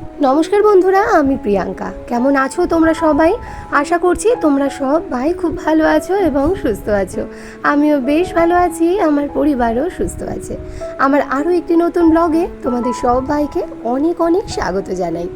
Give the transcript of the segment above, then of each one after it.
নমস্কার বন্ধুরা, আমি প্রিয়াঙ্কা। কেমন আছো তোমরা সবাই? আশা করছি তোমরা সবাই খুব ভালো আছো এবং সুস্থ আছো। আমিও বেশ ভালো আছি, আমার পরিবারও সুস্থ আছে। আমার আরও একটি নতুন ব্লগে তোমাদের সবাইকে অনেক অনেক স্বাগত জানাই।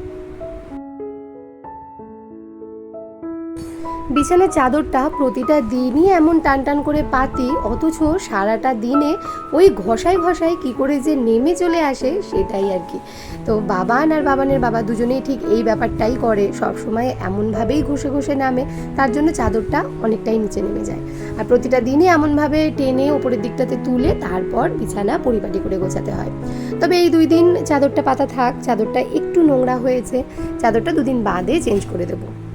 বিছানার চাদরটা প্রতিটা দিনই এমন টান টান করে পাতি, অথচ সারাটা দিনে ওই ঘষায় ঘষায় কি করে যে নেমে চলে আসে সেটাই আর কি। তো বাবান আর বাবানের বাবা দুজনেই ঠিক এই ব্যাপারটাই করে, সবসময় এমনভাবেই ঘষে ঘষে নামে, তার জন্য চাদরটা অনেকটাই নিচে নেমে যায়। আর প্রতিটা দিনই এমনভাবে টেনে ওপরের দিকটাতে তুলে তারপর বিছানা পরিপাটি করে গোছাতে হয়। তবে এই দুই দিন চাদরটা পাতা থাক, চাদরটা একটু নোংরা হয়েছে, চাদরটা দুদিন বাদে চেঞ্জ করে দেবো।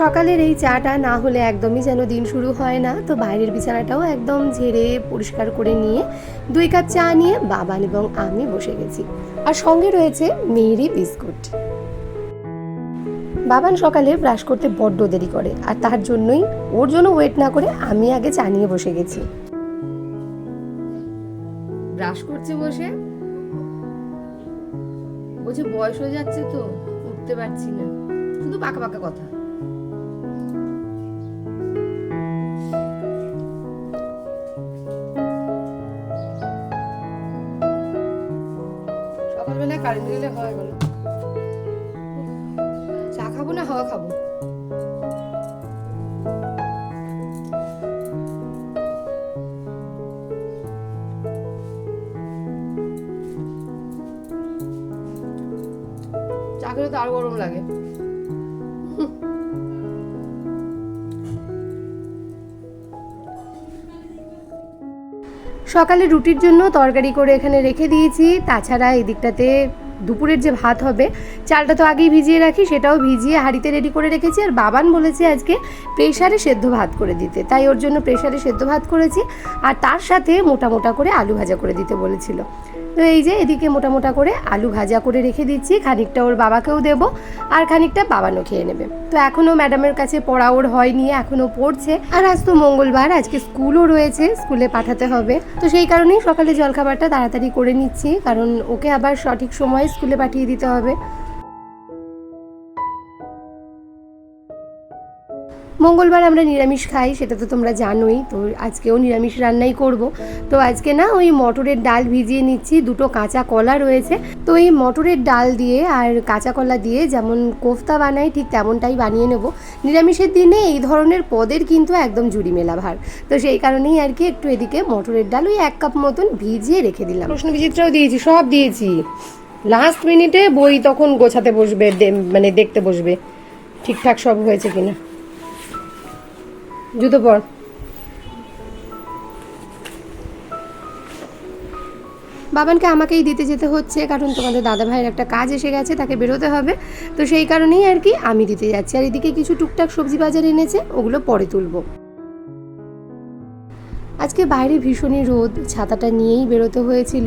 সকালের এই চাটা না হলে একদমই যেন দিন শুরু হয় না। তো বাইরের বিছানাটাও একদম ঝেড়ে পরিষ্কার করে নিয়ে দুই কাপ চা নিয়ে বাবান এবং আমি বসে গেছি। আর সঙ্গে রয়েছে মেয়েরই বিস্কুট। বাবান সকালে ব্রাশ করতে বড্ড দেরি করে, আর তার জন্যই ওর জন্য ওয়েট না করে আমি আগে চা নিয়ে বসে গেছি। ব্রাশ করছে বসে? বলছে বয়স হয়ে যাচ্ছে তো, উঠতে পারছি না। শুধু পাকা পাকা কথা। আরও গরম লাগে। সকালে রুটির জন্য তরকারি করে এখানে রেখে দিয়েছি। তাছাড়া এই দিকটাতে দুপুরের যে ভাত হবে, চালটা তো আগেই ভিজিয়ে রাখি, সেটাও ভিজিয়ে হাঁড়িতে রেডি করে রেখেছি। আর বাবান বলেছে আজকে প্রেশারে সেদ্ধ ভাত করে দিতে। তাই ওর জন্য প্রেশারে সেদ্ধ ভাত করেছি। আর তার সাথে মোটা মোটা করে আলু ভাজা করে দিতে বলেছিল। তো এই যে এদিকে মোটা মোটা করে আলু ভাজা করে রেখে দিচ্ছি, খানিকটা ওর বাবাকেও দেব আর খানিকটা বাবানও খেয়ে নেবে। তো এখনও ম্যাডামের কাছে পড়া ওর হয়নি এখনও পড়ছে। আর আজ তো মঙ্গলবার, আজকে স্কুলও রয়েছে, স্কুলে পাঠাতে হবে। তো সেই কারণেই সকালে জলখাবারটা তাড়াতাড়ি করে নিচ্ছি, কারণ ওকে আবার সঠিক সময়ে স্কুলে পাঠিয়ে দিতে হবে। মঙ্গলবার আমরা নিরামিষ খাই, সেটা তো তোমরা জানোই। তো আজকেও নিরামিষ রান্নাই করব। তো আজকে না ওই মটরের ডাল ভিজিয়ে নিচ্ছি, দুটো কাঁচা কলা রয়েছে। তো এই মটরের ডাল দিয়ে আর কাঁচা কলা দিয়ে যেমন কোফতা বানাই, ঠিক তেমনটাই বানিয়ে নেব। নিরামিষের দিনে এই ধরনের পদের কিন্তু একদম জুড়ি মেলা ভার। তো সেই কারণেই আর কি একটু এদিকে মটরের ডাল ওই এক কাপ মতন ভিজিয়ে রেখে দিলাম। প্রশ্ন বিচিত্রাও দিয়েছি, সব দিয়েছি। লাস্ট মিনিটে বই তখন গোছাতে বসবে মানে দেখতে বসবে। ঠিকঠাক সব হয়েছে কিনা। জুতো পর। বাবানকে আমাকেই দিতে যেতে হচ্ছে, কারণ তোমাদের দাদা ভাইয়ের একটা কাজ এসে গেছে, তাকে বেরোতে হবে। তো সেই কারণেই আর কি আমি দিতে যাচ্ছি। আর এদিকে কিছু টুকটাক সবজি বাজার এনেছে, ওগুলো পরে তুলবো। আজকে বাইরে ভীষণই রোদ, ছাতাটা নিয়েই বেরোতে হয়েছিল।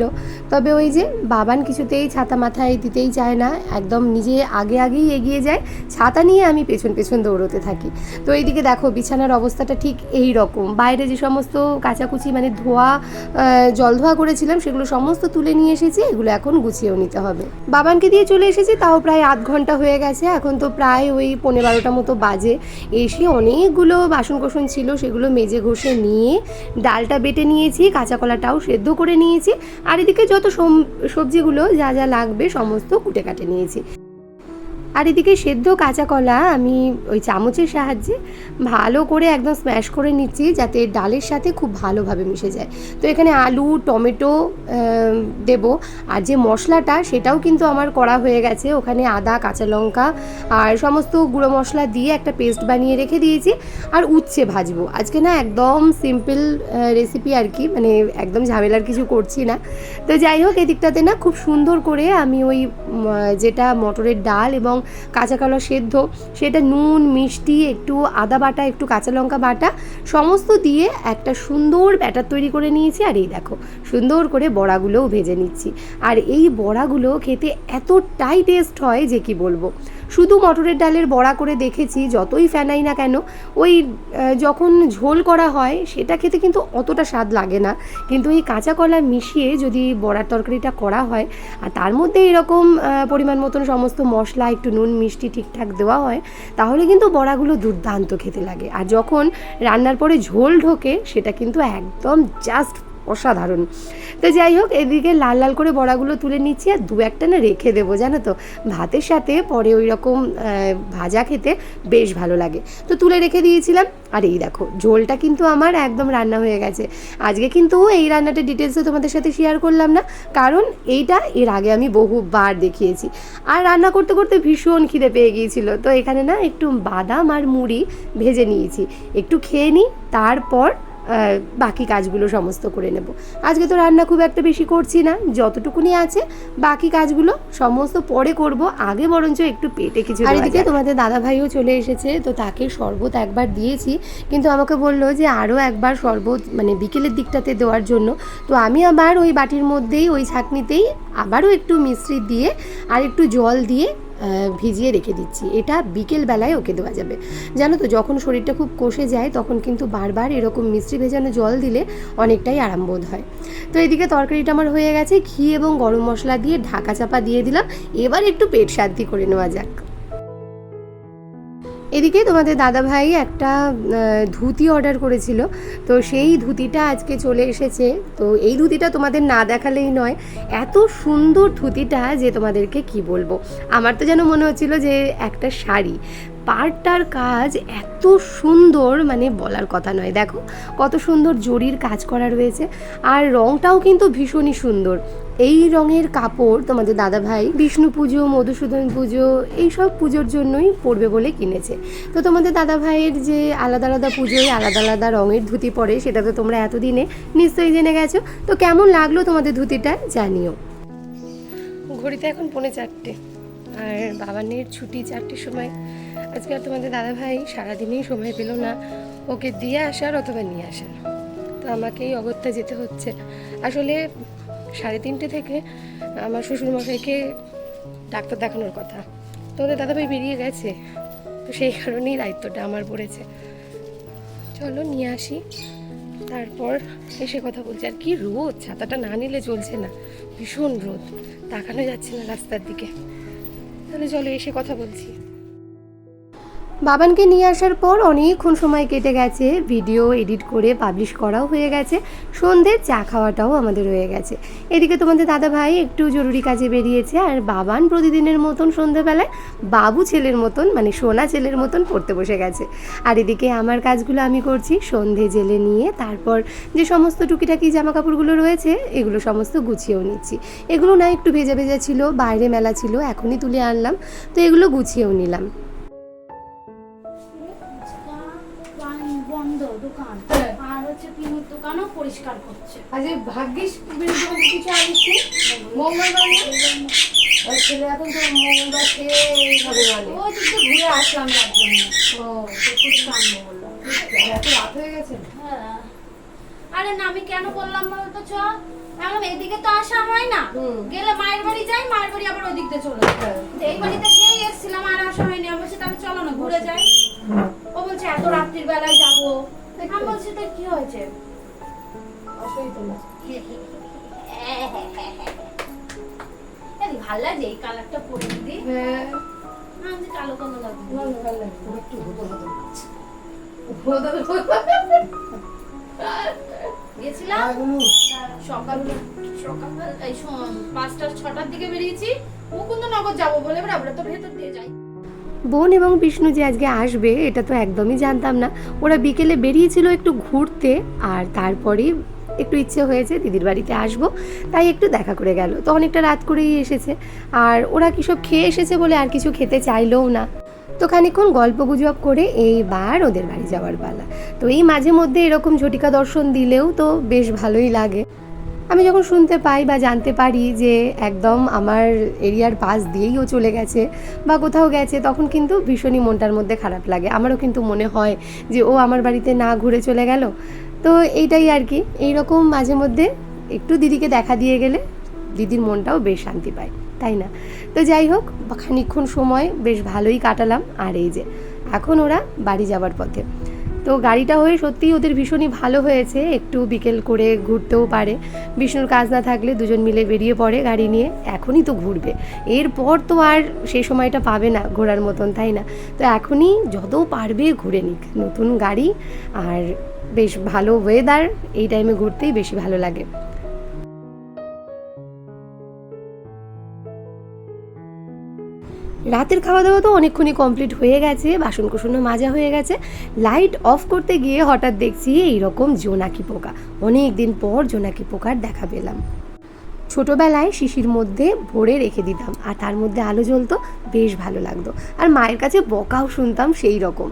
তবে ওই যে বাবান কিছুতেই ছাতা মাথায় দিতেই চায় না, একদম নিজে আগে আগেই এগিয়ে যায়, ছাতা নিয়ে আমি পেছন পেছন দৌড়তে থাকি। তো এইদিকে দেখো বিছানার অবস্থাটা ঠিক এই রকম। বাইরে যে সমস্ত কাচাকুচি মানে ধোয়া জল ধোয়া করেছিলাম, সেগুলো সমস্ত তুলে নিয়ে এসেছি, এগুলো এখন গুছিয়েও নিতে হবে। বাবানকে দিয়ে চলে এসেছি, তাও প্রায় আধ ঘণ্টা হয়ে গেছে, এখন তো প্রায় ওই পনেরো বারোটা মতো বাজে। এসে অনেকগুলো বাসন কোসন ছিল, সেগুলো মেজে ঘষে নিয়ে ডালটা বেটে নিয়েছি, কাঁচা কলাটাও সেদ্ধ করে নিয়েছি, আর এদিকে যত সবজিগুলো যা যা লাগবে সমস্ত কুটে কাটে নিয়েছি। আর এদিকে সেদ্ধ কাঁচা কলা আমি ওই চামচের সাহায্যে ভালো করে একদম স্ম্যাশ করে নিচ্ছি যাতে ডালের সাথে খুব ভালোভাবে মিশে যায়। তো এখানে আলু, টমেটো দেব। আর যে মশলাটা সেটাও কিন্তু আমার করা হয়ে গেছে। ওখানে আদা, কাঁচা লঙ্কা আর সমস্ত গুঁড়ো মশলা দিয়ে একটা পেস্ট বানিয়ে রেখে দিয়েছি আর উচ্ছে ভাজবো। আজকে না একদম সিম্পল রেসিপি আর কি মানে একদম ঝামেলার কিছু করছি না। তো যাই হোক, এদিকটাতে না খুব সুন্দর করে আমি ওই যেটা মটরের ডাল এবং কাঁচা কলা সেদ্ধ, সেটা নুন, মিষ্টি, একটু আদা বাটা, একটু কাঁচা লঙ্কা বাটা, সমস্ত দিয়ে একটা সুন্দর ব্যাটার তৈরি করে নিয়েছি। আর এই দেখো, সুন্দর করে বড়াগুলোও ভেজে নিচ্ছি। আর এই বড়াগুলো খেতে এতটাই টেস্ট হয় যে কি বলব? শুধু মটরের ডালের বড়া করে দেখেছি, যতই ফেনাই না কেন, ওই যখন ঝোল করা হয়, সেটা খেতে কিন্তু অতটা স্বাদ লাগে না। কিন্তু এই কাঁচা কলা মিশিয়ে যদি বড়ার তরকারিটা করা হয়, আর তার মধ্যে এরকম পরিমাণ মতন সমস্ত মশলা, একটু নুন, মিষ্টি ঠিকঠাক দেওয়া হয়, তাহলে কিন্তু বড়াগুলো দুর্দান্ত খেতে লাগে। আর যখন রান্নার পরে ঝোল ঢোকে, সেটা কিন্তু একদম জাস্ট অসাধারণ। তো যাই হোক, এদিকে লাল লাল করে বড়াগুলো তুলে নিচ্ছি আর দু একটা না রেখে দেবো, জানো তো। ভাতের সাথে পরে ওই রকম ভাজা খেতে বেশ ভালো লাগে। তো তুলে রেখে দিয়েছিলাম, আর এই দেখো, ঝোলটা কিন্তু আমার একদম রান্না হয়ে গেছে। আজকে কিন্তু এই রান্নাটা ডিটেলসে তোমাদের সাথে শেয়ার করলাম না, কারণ এইটা এর আগে আমি বহুবার দেখিয়েছি। আর রান্না করতে করতে ভীষণ খিদে পেয়ে গিয়েছিল। তো এখানে না একটু বাদাম আর মুড়ি ভেজে নিয়েছি। একটু খেয়ে নিই, তারপর বাকি কাজগুলো সমস্ত করে নেব। আজকে তো রান্না খুব একটা বেশি করছি না যতটুকুনি আছে বাকি কাজগুলো সমস্ত পরে করব আগে বরঞ্চ একটু পেটে কিছু আর এদিকে তোমাদের দাদা ভাইও চলে এসেছে তো তাকে শরবত একবার দিয়েছি কিন্তু আমাকে বলল যে আরও একবার শরবত মানে বিকেলের দিকটাতে দেওয়ার জন্য। তো আমি আবার ওই বাটির মধ্যেই ওই ছাঁকনিতেই আবারও একটু মিশ্রি দিয়ে আর একটু জল দিয়ে ভিজিয়ে রেখে দিচ্ছি। এটা বিকেল বেলায় ওকে দেওয়া যাবে। জানো তো, যখন শরীরটা খুব কষে যায়, তখন কিন্তু বারবার এরকম মিষ্টি ভেজানো জল দিলে অনেকটাই আরাম বোধ হয়। তো এদিকে তরকারিটা আমার হয়ে গেছে, ঘি এবং গরম মশলা দিয়ে ঢাকা চাপা দিয়ে দিলাম। এবার একটু পেট শান্তি করে নেওয়া যাক। এদিকে তোমাদের দাদাভাই একটা ধুতি অর্ডার করেছিল। তো সেই ধুতিটা আজকে চলে এসেছে। তো এই ধুতিটা তোমাদের না দেখালেই নয়, এত সুন্দর ধুতিটা যে তোমাদেরকে কি বলব? আমার তো যেন মনে হচ্ছিল যে একটা শাড়ি। পাড়টার কাজ এত সুন্দর মানে বলার কথা নয়। দেখো, কত সুন্দর জরির কাজ করা রয়েছে। আর রংটাও কিন্তু ভীষণই সুন্দর। এই রঙের কাপড় তোমাদের দাদা ভাই বিষ্ণু পুজো, মধুসূদন পুজো এই সব পুজোর জন্যই পরবে বলে কিনেছে। তো তোমাদের দাদা ভাইয়ের যে আলাদা আলাদা পুজোয় আলাদা আলাদা রঙের ধুতি পরে, সেটা তো তোমরা এতদিনে নিশ্চয়ই জেনে গেছো। তো কেমন লাগল তোমাদের ধুতিটা, জানিও। ঘড়িতে এখন পৌনে চারটে। আর বাবানের ছুটি চারটের সময়। আজকে আর তোমাদের দাদা ভাই সারাদিনেই সময় পেল না। ওকে দিয়ে আসার অথবা নিয়ে আসার। তো আমাকেই অগত্যা যেতে হচ্ছে। আসলে সাড়ে তিনটে থেকে আমার শ্বশুরমশাইকে ডাক্তার দেখানোর কথা। তোমাদের দাদাভাই বেরিয়ে গেছে। তো সেই কারণেই দায়িত্বটা আমার পড়েছে। চলো নিয়ে আসি। তারপর এসে কথা বলছি। আর কি রোদ! ছাতাটা না নিলে চলছে না। ভীষণ রোদ। তাকানো যাচ্ছে না রাস্তার দিকে। তাহলে চলো এসে কথা বলছি। বাবানকে নিয়ে আসার পর অনেকক্ষণ সময় কেটে গেছে। ভিডিও এডিট করে পাবলিশ করাও হয়ে গেছে। সন্ধ্যের চা খাওয়াটাও আমাদের হয়ে গেছে। এদিকে তোমাদের দাদা ভাই একটু জরুরি কাজে বেরিয়েছে আর বাবান প্রতিদিনের মতন সন্ধ্যেবেলায় বাবু ছেলের মতন মানে সোনা ছেলের মতন পড়তে বসে গেছে। আর এদিকে আমার কাজগুলো আমি করছি সন্ধে জেলে নিয়ে, তারপর যে সমস্ত টুকিটাকি জামা কাপড়গুলো রয়েছে, এগুলো সমস্ত গুছিয়েও নিচ্ছি। এগুলো না একটু ভেজা ভেজা ছিল, বাইরে মেলা ছিল, এখনই তুলে আনলাম। তো এগুলো গুছিয়েও নিলাম। বন্ধ দোকান। আর হচ্ছে পিনুর দোকানও পরিষ্কার করছে। আজ ভাগ্যিস কিছু আনিস মঙ্গলবার না? ছেলে এখন তো মঙ্গলবার খেয়ে হবে ওই দিক থেকে ঘুরে আসলাম যার জন্য। ও। একটু টানবো বললাম এত রাত হয়ে গেছে। হ্যাঁ। আরে না আমি কেন বললাম বলতো চ। এখন এদিকে তো আসা হয় না। গেলে মায়ের বাড়ি যাই মায়ের বাড়ি আবার ওই দিক দিয়ে চলে হ্যাঁ। এই বাড়িতে খেয়ে এসেছিলাম আর আসা হয়নি। বলছি তাহলে চলো না ঘুরে যাই। ও বলছে এত রাত্রির বেলায় যাব। আমি বলছি তো কি হয়েছে? ভালো লাগছে এই কালারটা পরে দিদি হ্যাঁ। আমি কালো কালো লাগবে। ভালো ভালো লাগে একটু হতো হতো গেছিলাম। সকাল সকাল এই পাঁচটা ছটার দিকে বেরিয়েছি। মুকুন্দনগর যাব বলে এবার আমরা তো ভেতর দিয়ে যাই। বোন এবং বিষ্ণু যে আজকে আসবে, এটা তো একদমই জানতাম না। ওরা বিকেলে বেরিয়েছিল একটু ঘুরতে, আর তারপরেই একটু ইচ্ছে হয়েছে দিদির বাড়িতে আসব, তাই একটু দেখা করে গেল। তো অনেকটা রাত করেই এসেছে। আর ওরা কী সব খেয়ে এসেছে বলে আর কিছু খেতে চাইলেও না। তো খানিক্ষণ গল্প গুজব করে এইবার ওদের বাড়ি যাওয়ার পালা। তো এই মাঝে মধ্যে এরকম ঝটিকা দর্শন দিলেও তো বেশ ভালোই লাগে। আমি যখন শুনতে পাই বা জানতে পারি যে একদম আমার এরিয়ার পাশ দিয়েই ও চলে গেছে বা কোথাও গেছে, তখন কিন্তু ভীষণই মনটার মধ্যে খারাপ লাগে। আমারও কিন্তু মনে হয় যে ও আমার বাড়িতে না ঘুরে চলে গেল। তো এইটাই আর কি। এইরকম মাঝে মধ্যে একটু দিদিকে দেখা দিয়ে গেলে দিদির মনটাও বেশ শান্তি পায়, তাই না? তো যাই হোক, খানিকক্ষণ সময় বেশ ভালোই কাটালাম। আর এই যে, এখন ওরা বাড়ি যাবার পথে। তো গাড়িটা হয়ে সত্যিই ওদের ভীষণই ভালো হয়েছে। একটু বিকেল করে ঘুরতেও পারে। বিষ্ণুর কাজ না থাকলে দুজন মিলে বেরিয়ে পড়ে গাড়ি নিয়ে। এখনই তো ঘুরবে। এরপর তো আর সেই সময়টা পাবে না ঘোরার মতন, তাই না? তো এখনই যত পারবে ঘুরে নিক। নতুন গাড়ি আর বেশ ভালো ওয়েদার এই টাইমে ঘুরতেই বেশি ভালো লাগে। রাতের খাওয়া দাওয়া তো অনেকক্ষণই কমপ্লিট হয়ে গেছে বাসন কুসনও মাজা হয়ে গেছে। লাইট অফ করতে গিয়ে হঠাৎ দেখছি এইরকম জোনাকি পোকা। অনেক দিন পর জোনাকি পোকার দেখা পেলাম। ছোটোবেলায় শিশির মধ্যে ভরে রেখে দিতাম, আর তার মধ্যে আলো জ্বলতো, বেশ ভালো লাগতো। আর মায়ের কাছে বকাও শুনতাম সেই রকম।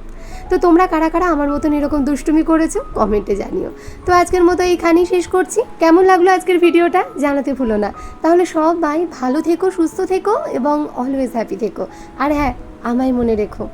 তো তোমরা কারা কারা আমার মতন এরকম দুষ্টুমি করেছ, কমেন্টে জানিও। তো আজকের মতো এইখানেই শেষ করছি। কেমন লাগল আজকের ভিডিওটা, জানাতে ভুলো না। তাহলে সবাই ভালো থেকো, সুস্থ থেকো, এবং অলওয়েজ হ্যাপি থেকো। আর হ্যাঁ আমায় মনে রেখো।